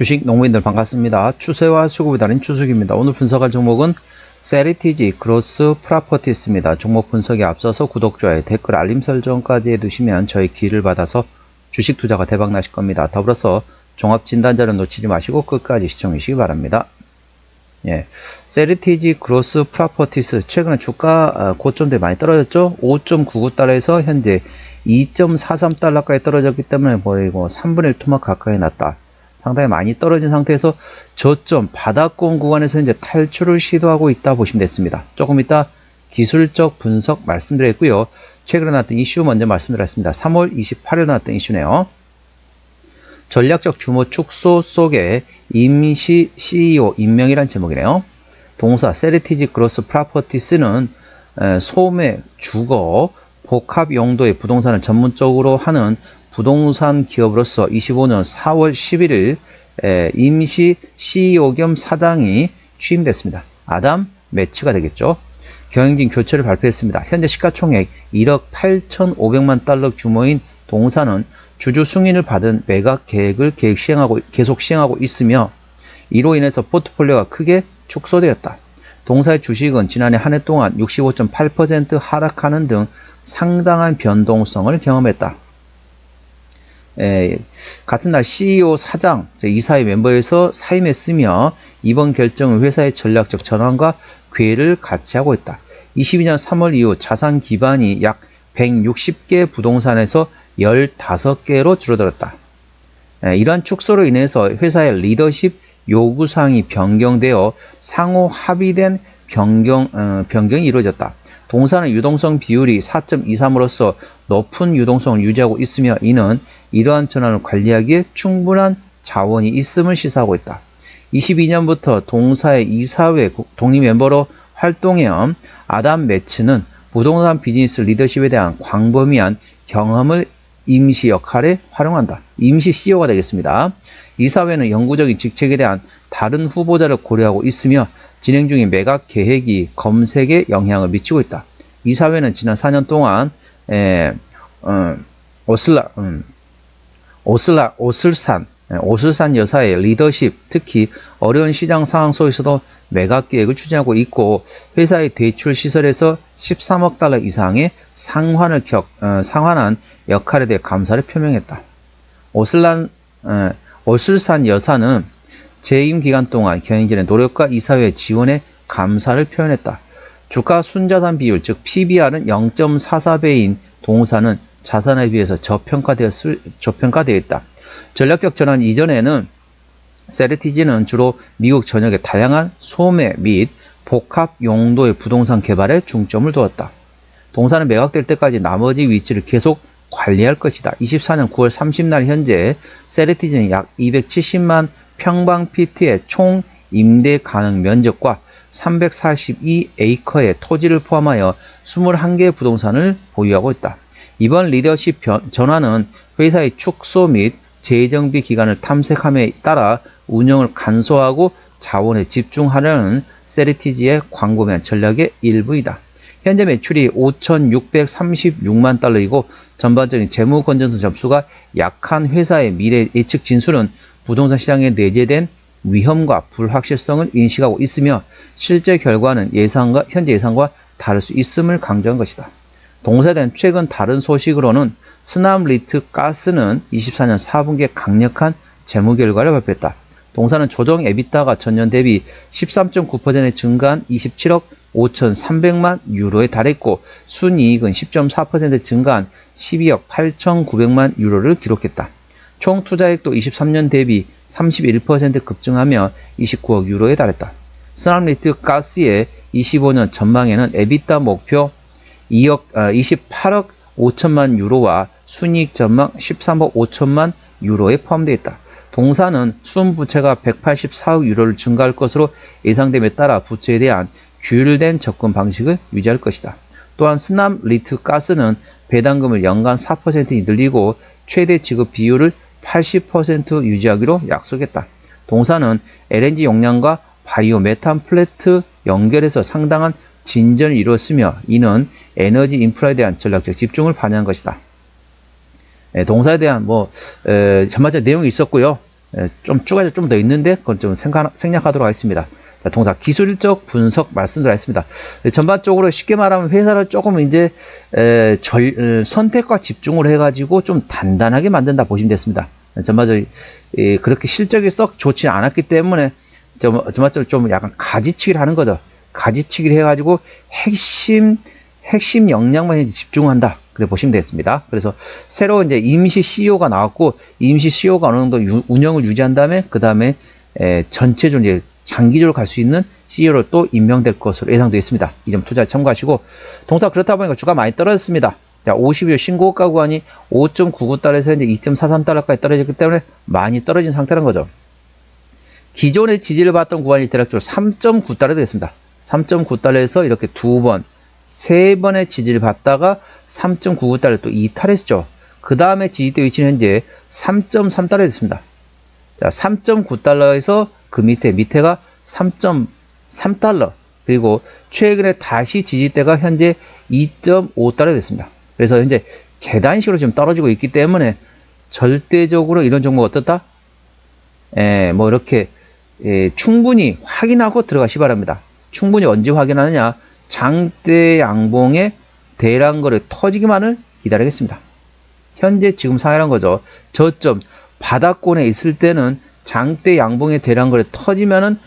주식 농민들 반갑습니다. 추세와 수급이 다른 추석입니다. 오늘 분석할 종목은 세리티지 그로스 프라퍼티스입니다. 종목 분석에 앞서서 구독, 좋아요, 댓글, 알림 설정까지 해두시면 저희 기회를 받아서 주식 투자가 대박 나실 겁니다. 더불어서 종합 진단 자료 놓치지 마시고 끝까지 시청해 주시기 바랍니다. 예, 세리티지 그로스 프라퍼티스 최근에 주가 아, 고점대 많이 떨어졌죠? 5.99달러에서 현재 2.43달러까지 떨어졌기 때문에 거의 뭐 3분의 1 토막 가까이 났다. 상당히 많이 떨어진 상태에서 저점 바닥권 구간에서 이제 탈출을 시도하고 있다 보시면 됐습니다. 조금 이따 기술적 분석 말씀드렸고요. 최근에 나왔던 이슈 먼저 말씀드렸습니다. 3월 28일 나왔던 이슈네요. 전략적 규모 축소 속에 임시 CEO 임명이란 제목이네요. 동사 세리티지 그로스 프라퍼티스는 소매, 주거, 복합 용도의 부동산을 전문적으로 하는 부동산 기업으로서 25년 4월 11일 임시 CEO 겸 사장이 취임됐습니다. 아담 매치가 되겠죠. 경영진 교체를 발표했습니다. 현재 시가총액 1억 8,500만 달러 규모인 동사는 주주 승인을 받은 매각 계획을 계획 시행하고, 계속 시행하고 있으며 이로 인해서 포트폴리오가 크게 축소되었다. 동사의 주식은 지난해 한 해 동안 65.8% 하락하는 등 상당한 변동성을 경험했다. 에, 같은 날 CEO 사장, 이사의 멤버에서 사임했으며 이번 결정은 회사의 전략적 전환과 괴를 같이 하고 있다. 22년 3월 이후 자산 기반이 약 160개 부동산에서 15개로 줄어들었다. 에, 이러한 축소로 인해서 회사의 리더십 요구사항이 변경되어 상호 합의된 변경, 어, 변경이 이루어졌다. 동사는 유동성 비율이 4.23으로서 높은 유동성을 유지하고 있으며 이는 이러한 전환을 관리하기에 충분한 자원이 있음을 시사하고 있다. 22년부터 동사의 이사회 독립 멤버로 활동해온 아담 매츠는 부동산 비즈니스 리더십에 대한 광범위한 경험을 임시 역할에 활용한다. 임시 CEO가 되겠습니다. 이사회는 영구적인 직책에 대한 다른 후보자를 고려하고 있으며 진행 중인 매각 계획이 검색에 영향을 미치고 있다. 이사회는 지난 4년 동안 에, 어, 오슬라, 음, 오슬라, 오슬산, 오슬산 여사의 리더십, 특히 어려운 시장 상황 속에서도 매각 계획을 추진하고 있고 회사의 대출 시설에서 13억 달러 이상의 상환을 격, 어, 상환한 역할에 대해 감사를 표명했다. 오슬란, 어, 오슬산 여사는 재임 기간 동안 경영진의 노력과 이사회 지원에 감사를 표현했다. 주가 순자산 비율, 즉 PBR은 0.44배인 동사는 자산에 비해서 저평가되어, 저평가되어 있다. 전략적 전환 이전에는 세르티지는 주로 미국 전역의 다양한 소매 및 복합 용도의 부동산 개발에 중점을 두었다. 동사는 매각될 때까지 나머지 위치를 계속 관리할 것이다. 24년 9월 30날 현재 세르티지는 약 270만 평방 피트의 총 임대 가능 면적과 342에이커의 토지를 포함하여 21개 부동산을 보유하고 있다. 이번 리더십 전환은 회사의 축소 및 재정비 기간을 탐색함에 따라 운영을 간소화하고 자원에 집중하려는 세리티지의 광범위한 전략의 일부이다. 현재 매출이 5,636만 달러이고 전반적인 재무 건전성 점수가 약한 회사의 미래 예측 진술은 부동산 시장에 내재된 위험과 불확실성을 인식하고 있으며 실제 결과는 예상과 현재 예상과 다를 수 있음을 강조한 것이다. 동사된 최근 다른 소식으로는 스남리트 가스는 24년 4분기에 강력한 재무 결과를 발표했다. 동사는 조정 에비타가 전년 대비 13.9% 증가한 27억 5,300만 유로에 달했고 순이익은 10.4% 증가한 12억 8,900만 유로를 기록했다. 총 투자액도 23년 대비 31% 급증하며 29억 유로에 달했다. 스남리트 가스의 25년 전망에는 에비타 목표 2억, 28억 5천만 유로와 순이익 전망 13억 5천만 유로에 포함되어 있다. 동사는 순부채가 184억 유로를 증가할 것으로 예상됨에 따라 부채에 대한 규율된 접근 방식을 유지할 것이다. 또한 스남 리트 가스는 배당금을 연간 4% 늘리고 최대 지급 비율을 80% 유지하기로 약속했다. 동사는 LNG 용량과 바이오 메탄 플레트 연결해서 상당한 진전을 이루었으며 이는 에너지 인프라에 대한 전략 적 집중을 반영한 것이다. 에, 동사에 대한 뭐 에, 전반적 내용이 있었고요. 에, 좀 쭈가지 좀더 있는데 그건 좀 생각, 생략하도록 하겠습니다. 자, 동사 기술적 분석 말씀드렸습니다. 전반적으로 쉽게 말하면 회사를 조금 이제 에, 절, 에, 선택과 집중을 해가지고 좀 단단하게 만든다 보시면 됐습니다. 전반적으로 이, 그렇게 실적이 썩 좋지 않았기 때문에 좀, 전반적으로 좀 약간 가지치기를 하는 거죠. 가지치기를 해가지고 핵심 핵심 역량만 집중한다. 그래 보시면 되겠습니다. 그래서 새로 이제 임시 CEO가 나왔고 임시 CEO가 어느 정도 유, 운영을 유지한 다음에 그 다음에 전체적으로 이제 장기적으로 갈 수 있는 CEO로 또 임명될 것으로 예상되어 있습니다. 이 점 투자 참고하시고 동사 그렇다 보니까 주가 많이 떨어졌습니다. 자, 50일 신고가 구간이 5.99달러에서 이제 2.43달러까지 떨어졌기 때문에 많이 떨어진 상태라는 거죠. 기존의 지지를 받던 구간이 대략적으로 3.9달러 되겠습니다. 3.9달러에서 이렇게 두 번, 세 번의 지지를 받다가 3.99달러 또 이탈했죠. 그 다음에 지지대 위치는 현재 3.3달러 됐습니다. 자, 3.9달러에서 그 밑에, 밑에가 3.3달러. 그리고 최근에 다시 지지대가 현재 2.5달러 됐습니다. 그래서 현재 계단식으로 지금 떨어지고 있기 때문에 절대적으로 이런 종목 어떻다? 에, 뭐 이렇게 에, 충분히 확인하고 들어가시 기 바랍니다. 충분히 언제 확인하느냐? 장대 양봉의 대량거래 터지기만을 기다리겠습니다. 현재 지금 상해란 거죠. 저점 바닥권에 있을 때는 장대 양봉의 대량거래 터지면은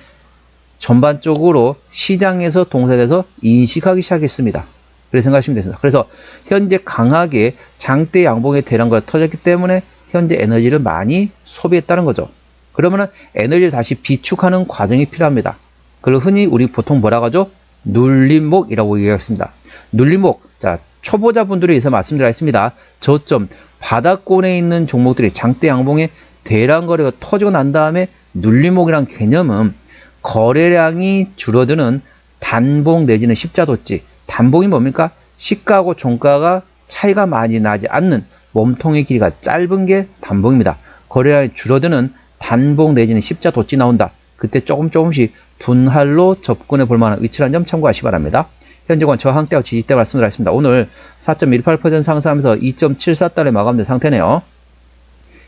전반적으로 시장에서 동사돼서 인식하기 시작했습니다. 그렇게 생각하시면 됩니다. 그래서 현재 강하게 장대 양봉의 대량거래 터졌기 때문에 현재 에너지를 많이 소비했다는 거죠. 그러면은 에너지를 다시 비축하는 과정이 필요합니다. 그걸 흔히 우리 보통 뭐라고 하죠? 눌림목이라고 얘기하겠습니다. 눌림목. 자, 초보자분들에 의해서 말씀드리겠습니다. 저점 바닥권에 있는 종목들이 장대 양봉에 대량 거래가 터지고 난 다음에 눌림목이란 개념은 거래량이 줄어드는 단봉 내지는 십자도치. 단봉이 뭡니까? 시가하고 종가가 차이가 많이 나지 않는 몸통의 길이가 짧은 게 단봉입니다. 거래량이 줄어드는 단봉 내지는 십자도치 나온다. 그때 조금 조금씩 분할로 접근해 볼 만한 위치라는 점 참고하시기 바랍니다. 현재권 저항대와 지지대 말씀드렸습니다. 오늘 4.18% 상승하면서 2.74달러에 마감된 상태네요.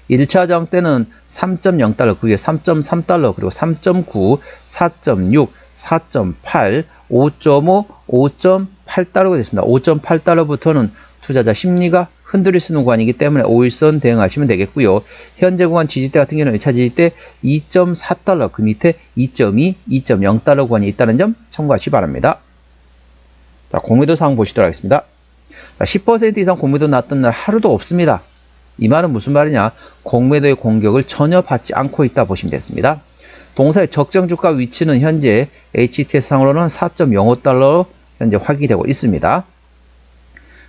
1차 저항 때는 3.0달러, 그 위에 3.3달러, 그리고 3.9, 4.6, 4.8, 5.5, 5.8달러가 됐습니다. 5.8달러부터는 투자자 심리가 흔들릴 수 있는 구간이기 때문에 5일선 대응하시면 되겠고요. 현재 구간 지지대 같은 경우는 1차 지지대 2.4달러, 그 밑에 2.2, 2.0달러 구간이 있다는 점 참고하시기 바랍니다. 자, 공매도 상황 보시도록 하겠습니다. 10% 이상 공매도 났던 날 하루도 없습니다. 이 말은 무슨 말이냐? 공매도의 공격을 전혀 받지 않고 있다 보시면 되겠습니다. 동사의 적정 주가 위치는 현재 HTS 상으로는 4.05달러로 현재 확인되고 있습니다.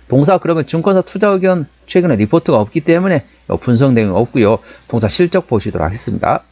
동사 그러면 증권사 투자 의견 최근에 리포트가 없기 때문에 분석 내용이 없고요. 동사 실적 보시도록 하겠습니다.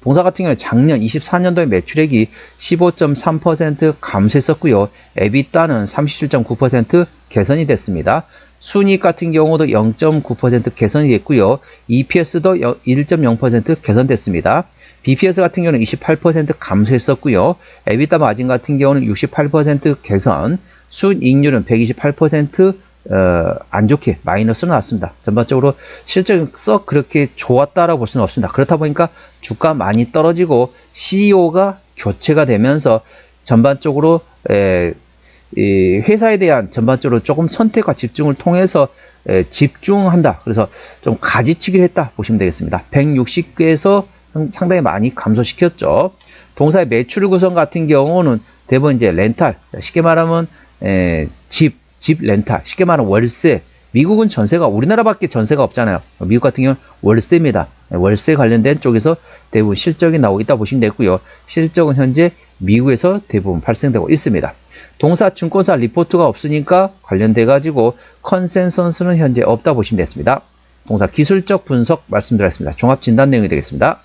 동사 같은 경우에 작년 24년도에 매출액이 15.3% 감소했었고요. 에비따는 37.9% 개선이 됐습니다. 순이익 같은 경우도 0.9% 개선이 됐고요. EPS도 1.0% 개선됐습니다. BPS 같은 경우는 28% 감소했었고요. 에비따 마진 같은 경우는 68% 개선, 순이익률은 128% 어, 안 좋게 마이너스로 나왔습니다. 전반적으로 실적이 썩 그렇게 좋았다라고 볼 수는 없습니다. 그렇다 보니까 주가 많이 떨어지고 CEO가 교체가 되면서 전반적으로 에, 이 회사에 대한 전반적으로 조금 선택과 집중을 통해서 에, 집중한다. 그래서 좀 가지치기를 했다 보시면 되겠습니다. 160개에서 상당히 많이 감소시켰죠. 동사의 매출 구성 같은 경우는 대부분 이제 렌탈, 쉽게 말하면 에, 집, 집 렌탈, 쉽게 말하면 월세. 미국은 전세가 우리나라밖에 전세가 없잖아요. 미국 같은 경우는 월세입니다. 월세 관련된 쪽에서 대부분 실적이 나오고 있다 보시면 되고요. 실적은 현재 미국에서 대부분 발생되고 있습니다. 동사 증권사 리포트가 없으니까 관련돼 가지고 컨센서스는 현재 없다 보시면 되겠습니다. 동사 기술적 분석 말씀드렸습니다. 종합 진단 내용이 되겠습니다.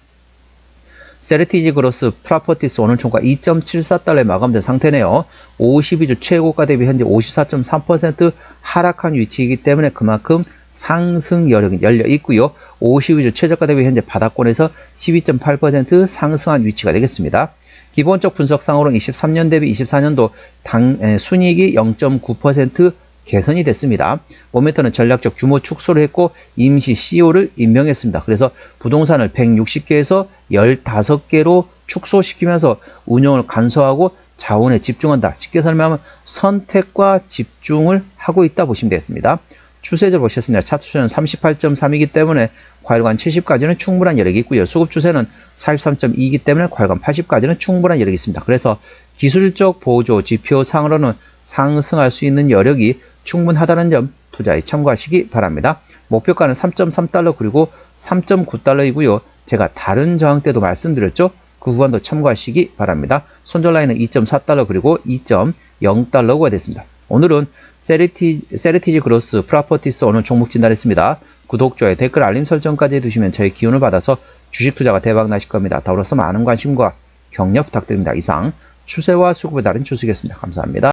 세리티지 그로스 프라퍼티스 오늘 총가 2.74달러에 마감된 상태네요. 52주 최고가 대비 현재 54.3% 하락한 위치이기 때문에 그만큼 상승 여력이 열려 있고요. 52주 최저가 대비 현재 바닥권에서 12.8% 상승한 위치가 되겠습니다. 기본적 분석상으로는 23년 대비 24년도 당 순이익이 0.9% 개선이 됐습니다. 모멘터는 전략적 규모 축소를 했고 임시 CEO를 임명했습니다. 그래서 부동산을 160개에서 15개로 축소시키면서 운영을 간소화하고 자원에 집중한다. 쉽게 설명하면 선택과 집중을 하고 있다 보시면 되겠습니다. 추세를 보셨습니다. 차트 추세는 38.3이기 때문에 과일관 70까지는 충분한 여력이 있고요. 수급 추세는 43.2이기 때문에 과일관 80까지는 충분한 여력이 있습니다. 그래서 기술적 보조 지표 상으로는 상승할 수 있는 여력이 충분하다는 점 투자에 참고하시기 바랍니다. 목표가는 3.3달러 그리고 3.9달러이고요. 제가 다른 저항 때도 말씀드렸죠. 그 구간도 참고하시기 바랍니다. 손절 라인은 2.4달러 그리고 2.0달러가 됐습니다. 오늘은 세리티, 세리티지 그로스 프라퍼티스 오늘 종목 진단했습니다. 구독, 좋아요, 댓글, 알림 설정까지 해두시면 저의 기운을 받아서 주식 투자가 대박 나실 겁니다. 더불어서 많은 관심과 격려 부탁드립니다. 이상 추세와 수급에 다른 주식이었습니다. 감사합니다.